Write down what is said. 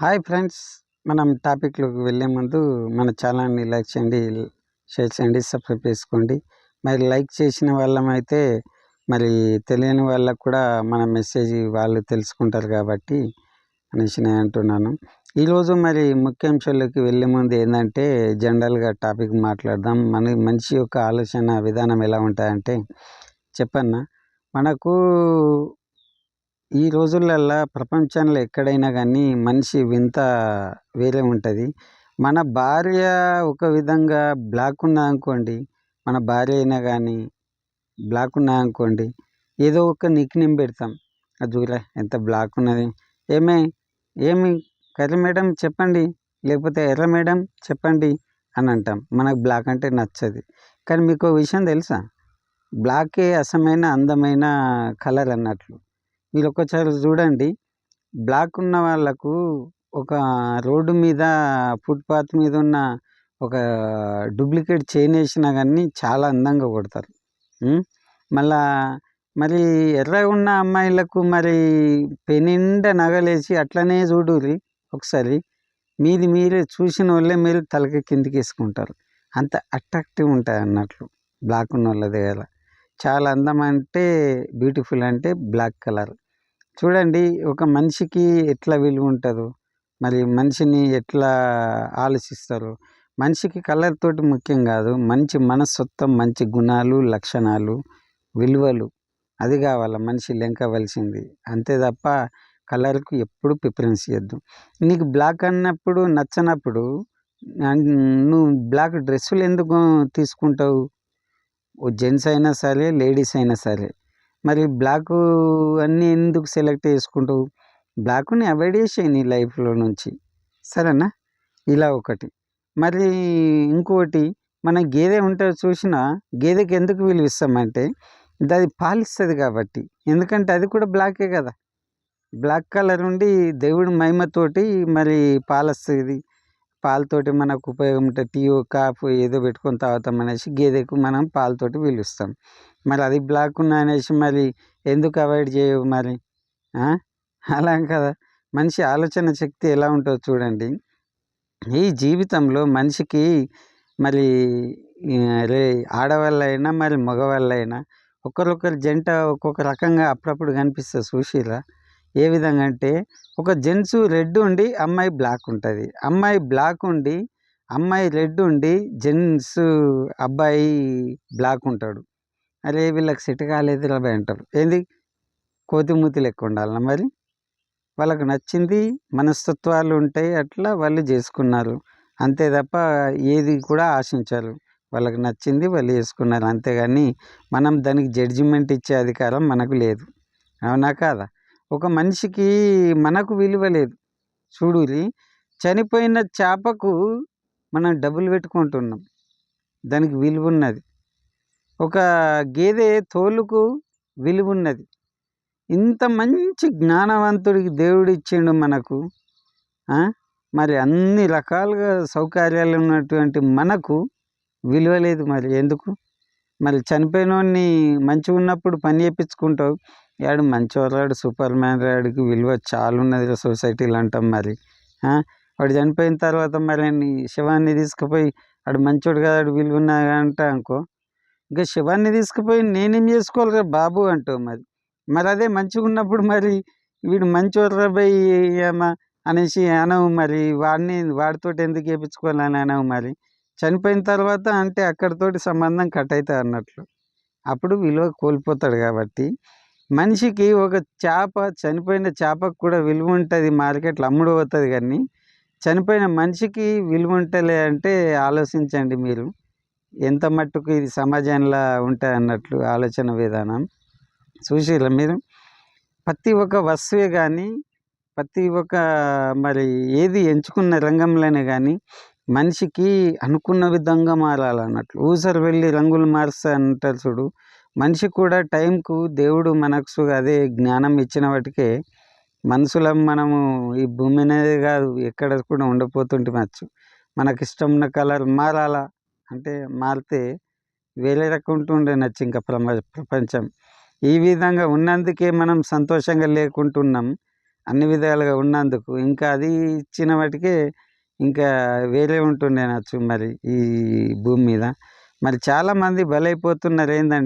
Hi friends మనం టాపిక్లోకి వెళ్ళే ముందు మన ఛానల్ని లైక్ చేయండి షేర్ చేయండి సబ్స్క్రైబ్ చేసుకోండి. మరి లైక్ చేసిన వాళ్ళమైతే మరి తెలియని వాళ్ళకు కూడా మన మెసేజ్ వాళ్ళు తెలుసుకుంటారు కాబట్టి అనేసి నేను అంటున్నాను. ఈరోజు మరి ముఖ్యాంశాల్లోకి వెళ్ళే ముందు ఏంటంటే జనరల్గా టాపిక్ మాట్లాడదాం. మన మనిషి యొక్క ఆలోచన విధానం ఎలా ఉంటాయంటే చెప్పన్నా. మనకు ఈ రోజులల్లో ప్రపంచంలో ఎక్కడైనా కానీ మనిషి వింత వేరే ఉంటుంది. మన భార్య ఒక విధంగా బ్లాక్ ఉన్నా అనుకోండి మన భార్య అయినా కానీ బ్లాక్ ఉన్నా అనుకోండి ఏదో ఒక నిక్ నేమ్ పెడతాం. అది చూడరా ఎంత బ్లాక్ ఉన్నది. ఏమే ఏమి కర్రీ మేడం చెప్పండి లేకపోతే ఎర్ర మేడం చెప్పండి అని అంటాం. మనకు బ్లాక్ అంటే నచ్చదు. కానీ మీకు విషయం తెలుసా? బ్లాకే అసమైన అందమైన కలర్ అన్నట్లు. మీరు ఒక్కసారి చూడండి. బ్లాక్ ఉన్న వాళ్ళకు ఒక రోడ్డు మీద ఫుట్పాత్ మీద ఉన్న ఒక డూప్లికేట్ చైన్ వేసినా కానీ చాలా అందంగా కొడతారు. మళ్ళా మరి ఎర్ర ఉన్న అమ్మాయిలకు మరి పెనిండా నగలేసి అట్లనే చూడుర్రి ఒకసారి. మీది మీరే చూసిన వాళ్ళే మీరు తలకి కిందికి వేసుకుంటారు అంత అట్రాక్టివ్ ఉంటుంది అన్నట్లు బ్లాక్ ఉన్న వాళ్ళ దగ్గర. చాలా అందం అంటే బ్యూటిఫుల్ అంటే బ్లాక్ కలర్. చూడండి ఒక మనిషికి ఎట్లా విలువ ఉంటుందో మరి మనిషిని ఎట్లా ఆలోచిస్తారు? మనిషికి కలర్ తోటి ముఖ్యం కాదు. మంచి మనస్తత్వం మంచి గుణాలు లక్షణాలు విలువలు అది కావాల. మనిషి లెంకవలసింది. అంతే తప్ప కలర్కు ఎప్పుడు ప్రిఫరెన్స్ ఇవ్వద్దు నీకు బ్లాక్ అన్నప్పుడు నచ్చనప్పుడు నువ్వు బ్లాక్ డ్రెస్సులు ఎందుకు తీసుకుంటావు? ఓ జెంట్స్ అయినా సరే లేడీస్ అయినా సరే. మరి బ్లాక్ అన్నీ ఎందుకు సెలెక్ట్ చేసుకుంటావు బ్లాక్ని అవాయిడ్ చేసేయి నీ లైఫ్లో నుంచి. సరేనా? ఇలా ఒకటి. మరి ఇంకోటి మన గేదె ఉంటే చూసినా గేదెకి ఎందుకు విలువిస్తామంటే అది పాలిస్తుంది కాబట్టి. ఎందుకంటే అది కూడా బ్లాకే కదా. బ్లాక్ కలర్ ఉండి దేవుడి మహిమతోటి మరి పాలస్తుంది. పాలతోటి మనకు ఉపయోగం ఉంటుంది టీ కాఫ్ ఏదో పెట్టుకొని తాగుతాం అనేసి గేదెకు మనం పాలతోటి పిలుస్తాం మరి అది బ్లాక్ ఉన్న అనేసి మరి ఎందుకు అవాయిడ్ చేయవు మరి? అలా కదా. మనిషి ఆలోచన శక్తి ఎలా ఉంటుందో చూడండి. ఈ జీవితంలో మనిషికి మరి రే ఆడవాళ్ళైనా మరి మగవాళ్ళైనా ఒకరొకరు జంట ఒక్కొక్క రకంగా అప్పుడప్పుడు కనిపిస్తుంది చూసిరా ఏ విధంగా అంటే ఒక జెంట్స్ రెడ్ ఉండి అమ్మాయి బ్లాక్ ఉంటుంది. అమ్మాయి బ్లాక్ ఉండి అమ్మాయి రెడ్ ఉండి జెంట్స్ అబ్బాయి బ్లాక్ ఉంటాడు. అరే వీళ్ళకి సెట్ కాలేదు ఇలా అంటారు. ఏంది? కోతిమూతి లెక్క ఉండాలన్నా మరి? వాళ్ళకు నచ్చింది మనస్తత్వాలు ఉంటాయి అట్లా వాళ్ళు చేసుకున్నారు. అంతే తప్ప ఏది కూడా ఆశించారు. వాళ్ళకి నచ్చింది వాళ్ళు చేసుకున్నారు అంతేగాని మనం దానికి జడ్జిమెంట్ ఇచ్చే అధికారం మనకు లేదు. అవునా కాదా? ఒక మనిషికి మనకు విలువ లేదు. చూడురి చనిపోయిన చేపకు మనం డబ్బులు పెట్టుకుంటున్నాం. దానికి విలువ ఉన్నది. ఒక గేదె తోలుకు విలువ ఉన్నది ఇంత మంచి జ్ఞానవంతుడికి దేవుడు ఇచ్చిండు మనకు మరి అన్ని రకాలుగా సౌకర్యాలు ఉన్నటువంటి మనకు విలువ లేదు మరి. ఎందుకు? మరి చనిపోయిన వాడిని మంచిగా ఉన్నప్పుడు పని చేయించుకుంటావు యాడు మంచివాడు సూపర్ మ్యాన్ రాడికి విలువ చాలా ఉన్నది సొసైటీలో అంటాం మరి వాడు చనిపోయిన తర్వాత మరి శివాన్ని శవాన్ని తీసుకుపోయి వాడు మంచోడు కాదు వాడు విలువ ఉన్నా అంటా అనుకో. ఇంకా శివాన్ని తీసుకుపోయి నేనేం చేసుకోవాలి కదా బాబు అంటావు మరి. మరి అదే మంచిగా ఉన్నప్పుడు మరి వీడు మంచోడు రాబోయి ఏమా అనేసి అనవు మరి. వాడిని వాడితోటి ఎందుకు వేయించుకోవాలని అనవు మరి. చనిపోయిన తర్వాత అంటే అక్కడితోటి సంబంధం కట్ అవుతుంది అన్నట్లు. అప్పుడు విలువ కోల్పోతాడు కాబట్టి. మనిషికి ఒక చేప చనిపోయిన చేపకు కూడా విలువ ఉంటుంది మార్కెట్లో అమ్ముడు పోతుంది కానీ చనిపోయిన మనిషికి విలువ ఉంటలే అంటే ఆలోచించండి మీరు. ఎంత మట్టుకు ఇది సమాజంలో ఉంటాయి అన్నట్లు ఆలోచన విధానం? చూసిరా మీరు ప్రతి ఒక్క వస్తువే కానీ ప్రతి ఒక్క మరి ఏది ఎంచుకున్న రంగంలోనే కానీ మనిషికి అనుకున్న విధంగా మారాలన్నట్లు. ఊసరు వెళ్ళి రంగులు మారుస్తా అంటారు చూడు. మనిషి కూడా టైంకు దేవుడు మనకు అదే జ్ఞానం ఇచ్చిన వాటికే మనుషులం మనము ఈ భూమి అనేది కాదు ఎక్కడ కూడా ఉండిపోతుంటే మచ్చు మనకి ఇష్టం ఉన్న కలర్ మారాలా? అంటే మారితే వేరే రకం ఉంటుండే నచ్చు ఇంకా ప్రమ ప్రపంచం. ఈ విధంగా ఉన్నందుకే మనం సంతోషంగా లేకుంటున్నాం. అన్ని విధాలుగా ఉన్నందుకు. ఇంకా అది ఇచ్చిన వాటికే ఇంకా వేరే ఉంటుండే నచ్చు మరి ఈ భూమి మీద. మరి చాలామంది బలైపోతున్నారు ఏంటంటే